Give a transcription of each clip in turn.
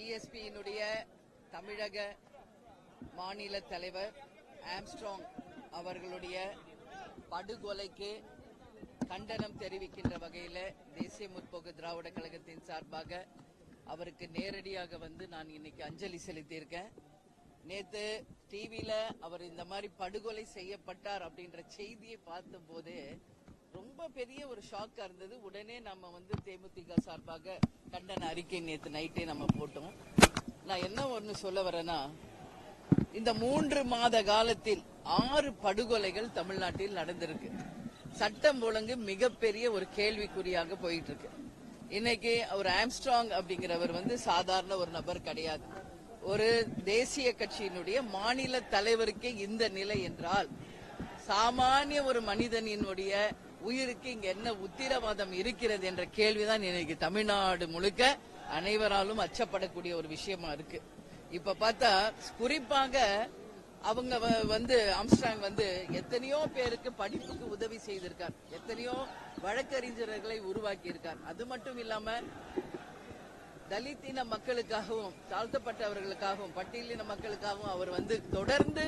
பிஎஸ்பியினுடைய தமிழக மாநில தலைவர் ஆம்ஸ்ட்ராங் அவர்களுடைய படுகொலைக்கு கண்டனம் தெரிவிக்கின்ற வகையில் தேசிய முற்போக்கு திராவிட கழகத்தின் சார்பாக அவருக்கு நேரடியாக வந்து நான் இன்னைக்கு அஞ்சலி செலுத்தியிருக்கேன். நேத்து டிவியில அவர் இந்த மாதிரி படுகொலை செய்யப்பட்டார் அப்படின்ற செய்தியை பார்த்த போது ரொம்ப பெரிய ஒரு ஷாக்கா இருந்தது. உடனே நம்ம வந்து தேமுதிக சார்பாக கண்டன அறிக்கை நேத்து நைட்டே நம்ம போட்டோம். நான் என்ன ஒண்ணு சொல்ல வரேன்னா இந்த மூன்று மாத காலத்தில் ஆறு படுகொலைகள் தமிழ்நாட்டில் நடந்திருக்கு. சட்டம் ஒழுங்கு மிகப்பெரிய ஒரு கேள்விக்குறியாக போயிட்டு இருக்கு இன்னைக்கு அவர் ஆம்ஸ்ட்ராங் அப்படிங்கிறவர் வந்து சாதாரண ஒரு நபர் கிடையாது. ஒரு தேசிய கட்சியினுடைய மாநில தலைவருக்கே இந்த நிலை என்றால் சாமானிய ஒரு மனிதனினுடைய உயிருக்கு இங்க என்ன உத்திரவாதம் இருக்கிறது என்ற கேள்விதான் இன்னைக்கு தமிழ்நாடு முழுக்க அனைவராலும் அச்சப்படக்கூடிய ஒரு விஷயமா இருக்கு. இப்ப பார்த்தா குறிப்பாக அவங்க வந்து அம்ஸ்டாங் வந்து எத்தனையோ பேருக்கு படிப்புக்கு உதவி செய்திருக்கார். எத்தனையோ வழக்கறிஞர்களை உருவாக்கி இருக்கார் அது மட்டும் இல்லாம தலித் இன மக்களுக்காகவும் தாழ்த்தப்பட்டவர்களுக்காகவும் பட்டியலின மக்களுக்காகவும் அவர் வந்து தொடர்ந்து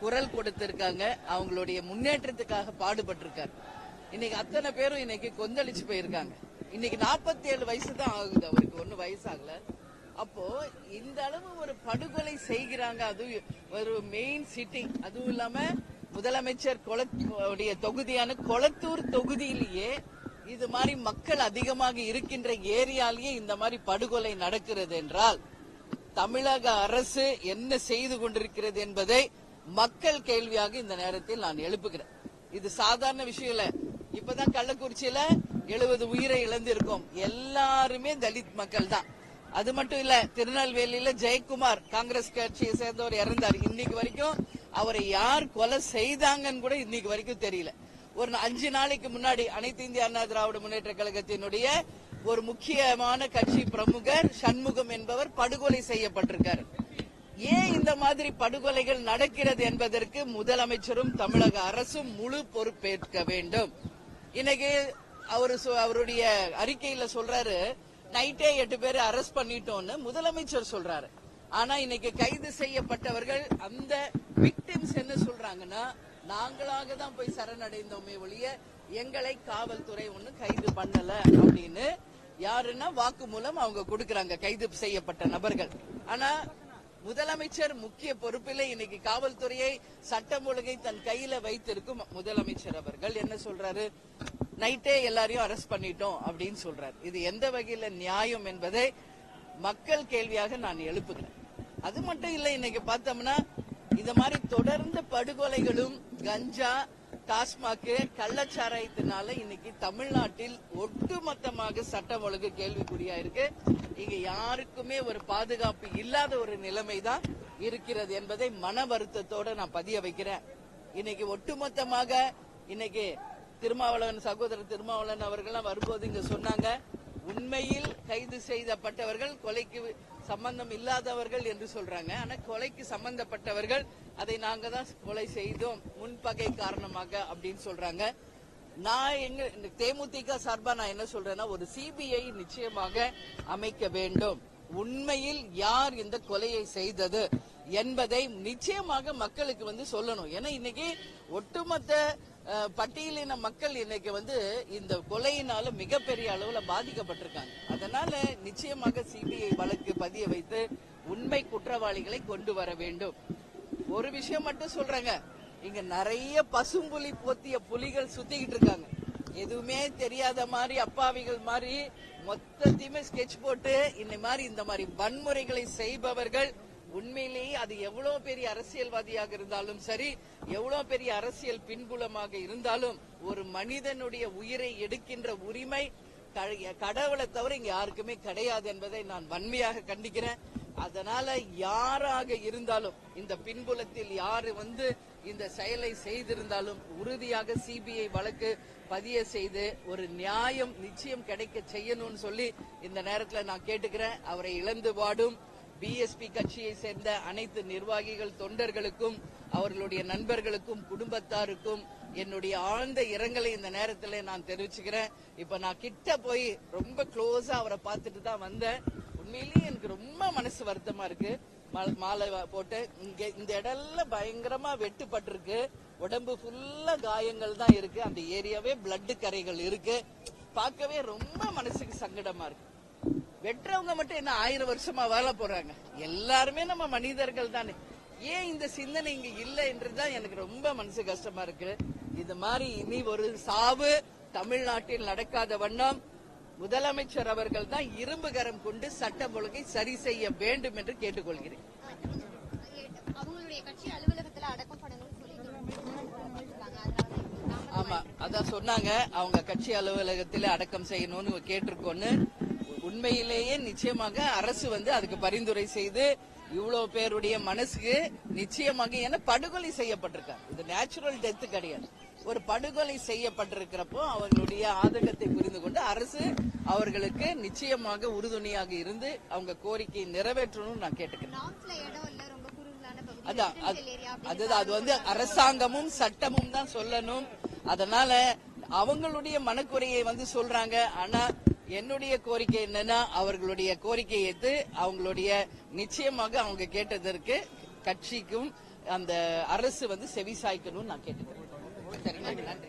குரல் கொடுத்திருக்காங்க. அவங்களுடைய முன்னேற்றத்துக்காக பாடுபட்டிருக்காரு. இன்னைக்கு அத்தனை பேரும் இன்னைக்கு கொந்தளிச்சு போயிருக்காங்க. இன்னைக்கு 47 ஏழு வயசு தான் ஆகுது அவருக்கு. ஒன்னும் வயசாகல. அப்போ இந்த அளவு ஒரு படுகொலை செய்கிறாங்க. அது ஒரு மெயின் சிட்டி அதுவும் இல்லாம முதலமைச்சர் குளத்துடைய தொகுதியான கொளத்தூர் தொகுதியிலேயே இது மாதிரி மக்கள் அதிகமாக இருக்கின்ற ஏரியாலேயே இந்த மாதிரி படுகொலை நடக்கிறது என்றால் தமிழக அரசு என்ன செய்து கொண்டிருக்கிறது என்பதை மக்கள் கேள்வியாக இந்த நேரத்தில் நான் எழுப்புகிறேன். இது சாதாரண விஷயம் இல்லை. இப்பதான் கள்ளக்குறிச்சியில எழுபது உயிரை இழந்திருக்கோம். எல்லாருமே தலித் மக்கள் தான் அது மட்டும் இல்ல திருநெல்வேலியில ஜெயக்குமார் காங்கிரஸ் கட்சியை சேர்ந்தவர் இறந்தார். இன்னைக்கு வரைக்கும் அவரை யார் கொலை செய்தாங்கன்னு கூட இன்னைக்கு வரைக்கும் தெரியல. ஒரு அஞ்சு நாளைக்கு முன்னாடி அனைத்து இந்திய அண்ணா திராவிட முன்னேற்ற கழகத்தினுடைய ஒரு முக்கியமான கட்சி பிரமுகர் சண்முகம் என்பவர் படுகொலை செய்யப்பட்டிருக்காரு. ஏன் இந்த மாதிரி படுகொலைகள் நடக்கிறது என்பதற்கு முதலமைச்சரும் தமிழக அரசும் முழு பொறுப்பேற்க வேண்டும். இன்னைக்கு அவரு அவருடைய அறிக்கையில சொல்றாரு நைட்டே எட்டு பேரை அரெஸ்ட் பண்ணிட்டோம்னு முதலமைச்சர் சொல்றாரு. ஆனா இன்னைக்கு கைது செய்யப்பட்டவர்கள் அந்த விக்டிம்ஸ் என்ன சொல்றாங்கன்னா நாங்களாக தான் போய் சரணடைந்தோமே ஒழிய எங்களை காவல்துறை ஒண்ணு கைது பண்ணல அப்படின்னு யாருன்னா வாக்குமூலம் அவங்க கொடுக்கறாங்க கைது செய்யப்பட்ட நபர்கள். ஆனா முதலமைச்சர் முக்கிய பொறுப்பில் இன்னைக்கு காவல்துறையை சட்டம் ஒழுங்கை தன் கையில வைத்திருக்கும் முதலமைச்சர் அவர்கள். என்ன சொல்றாரு? நைட்டே எல்லாரையும் அரெஸ்ட் பண்ணிட்டோம் அப்படின்னு சொல்றாரு. இது எந்த வகையில நியாயம் என்பதை மக்கள் கேள்வியாக நான் எழுப்புகிறேன். அது மட்டும் இல்ல இன்னைக்கு பார்த்தோம்னா இந்த மாதிரி தொடர்ந்து படுகொலைகளும் கஞ்சா டாஸ்மாக் கள்ளச்சாராயத்தினால இன்னைக்கு தமிழ்நாட்டில் ஒட்டுமொத்தமாக சட்டம் ஒழுங்கு கேள்விக்குறியா இருக்கு. இங்க யாருக்குமே ஒரு பாதுகாப்பு இல்லாத ஒரு நிலைமை தான் இருக்கிறது என்பதை மன வருத்தத்தோட நான் பதிய வைக்கிறேன். இன்னைக்கு ஒட்டுமொத்தமாக இன்னைக்கு திருமாவளவன் சகோதரர் திருமாவளவன் அவர்கள்லாம் வரும்போது இங்க சொன்னாங்க உண்மையில் கைது செய்யப்பட்டவர்கள் கொலைக்கு சம்பந்தம் இல்லாதவர்கள் என்று சொல்றாங்க. ஆனா கொலைக்கு சம்பந்தப்பட்டவர்கள் அதை நாங்க தான் கொலை செய்தோம். முன்பகை காரணமாக அப்படின்னு சொல்றாங்க. நான் எங்க தேமுதிக சார்பா நான் என்ன சொல்றேன்னா ஒரு சிபிஐ நிச்சயமாக அமைக்க வேண்டும். உண்மையில் யார் இந்த கொலையை செய்தது என்பதை நிச்சயமாக மக்களுக்கு வந்து சொல்லணும். ஏன்னா இன்னைக்கு ஒட்டுமொத்த பட்டியலின மக்கள் இன்னைக்கு வந்து இந்த கொலையினால மிகப்பெரிய அளவுல பாதிக்கப்பட்டிருக்காங்க. அதனால நிச்சயமாக சிபிஐ வழக்கு வைத்து உண்மை குற்றவாளிகளை கொண்டு வர வேண்டும். ஒரு விஷயம் மட்டும் சொல்றேங்க. இங்க நிறைய பசும்புலி போத்திய புலிகள் சுத்திக்கிட்டு இருக்காங்க. எதுவுமே தெரியாத மாதிரி அப்பாவிகள் மாதிரி மொத்தத்தையுமே ஸ்கெட்ச் போட்டு இந்த மாதிரி இந்த மாதிரி வன்முறைகளை செய்பவர்கள் உண்மையிலேயே அது எவ்வளவு பெரிய அரசியல்வாதியாக இருந்தாலும் சரி எவ்வளவு பெரிய அரசியல் பின்புலமாக இருந்தாலும் ஒரு மனிதனுடைய உயிரை எடுக்கின்ற உரிமை கடவுளை தவிர இங்க யாருக்குமே கிடையாது என்பதை நான் வன்மையாக கண்டிக்கிறேன். அதனால யாராக இருந்தாலும் இந்த பின்புலத்தில் யாரு வந்து இந்த செயலை செய்திருந்தாலும் உறுதியாக சிபிஐ வழக்கு பதிய செய்து ஒரு நியாயம் நிச்சயம் கிடைக்க செய்யணும்னு சொல்லி இந்த நேரத்துல நான் கேட்டுக்கிறேன். அவரை இழந்து வாடும். பிஎஸ்பி கட்சியை சேர்ந்த அனைத்து நிர்வாகிகள் தொண்டர்களுக்கும் அவர்களுடைய நண்பர்களுக்கும் குடும்பத்தாருக்கும் என்னுடைய ஆழ்ந்த இரங்கலை இந்த நேரத்தில் நான் தெரிவிச்சுக்கிறேன். இப்ப நான் கிட்ட போய் ரொம்ப க்ளோஸா அவரை பார்த்துட்டு தான் வந்தேன். உண்மையிலேயே எனக்கு ரொம்ப மனசு வருத்தமா இருக்கு. மாலை போட்டு இங்க இந்த இடம்ல பயங்கரமா வெட்டுப்பட்டிருக்கு. உடம்பு ஃபுல்லா காயங்கள் தான் இருக்கு. அந்த ஏரியாவே பிளட்டு கரைகள் இருக்கு. பார்க்கவே ரொம்ப மனசுக்கு சங்கடமா இருக்கு. வெட்டுறவங்க மட்டும் என்ன ஆயிரம் வருஷமா வாழ போறாங்க? எல்லாருமே நம்ம மனிதர்கள் தானே. ஏன் இந்த சிந்தனை இங்க இல்ல என்றுதான் எனக்கு ரொம்ப மனசு கஷ்டமா இருக்கு. இது மாதிரி இனி ஒரு சாவு தமிழ்நாட்டில் நடக்காத வண்ணம் முதலமைச்சர் அவர்கள் தான் இரும்பு கரம் கொண்டு சட்டம் ஒழுங்கை சரி செய்ய வேண்டும் என்று கேட்டுக்கொள்கிறேன். ஆமா அதான் சொன்னாங்க. அவங்க கட்சி அலுவலகத்தில் அடக்கம் செய்யணும்னு கேட்டிருக்கோன்னு. உண்மையிலேயே நிச்சயமாக அரசு வந்து அதுக்கு பரிந்துரை செய்து இவ்வளவு பேருடைய மனசுக்கு நிச்சயமாக ஏன்னா படுகொலை செய்யப்பட்டிருக்காங்க இது நேச்சுரல் டெத் கிடையாது. ஒரு படுகொலை செய்யப்பட்டிருக்கிறப்போ அவர்களுடைய ஆதங்கத்தை புரிந்து கொண்டு அரசு அவர்களுக்கு நிச்சயமாக உறுதுணையாக இருந்து அவங்க கோரிக்கையை நிறைவேற்றணும்னு நான் கேட்டுக்கிறேன். அதான் அதுதான் அது வந்து அரசாங்கமும் சட்டமும் தான் சொல்லணும். அதனால அவங்களுடைய மனக்குறையை வந்து சொல்றாங்க. ஆனா என்னுடைய கோரிக்கை என்னன்னா அவர்களுடைய கோரிக்கை ஏத்து அவங்களுடைய நிச்சயமாக அவங்க கேட்டதற்கு கட்சிக்கும் அந்த அரசு வந்து செவி சாய்க்கணும்னு நான் கேட்டுக்கிறேன். நன்றி.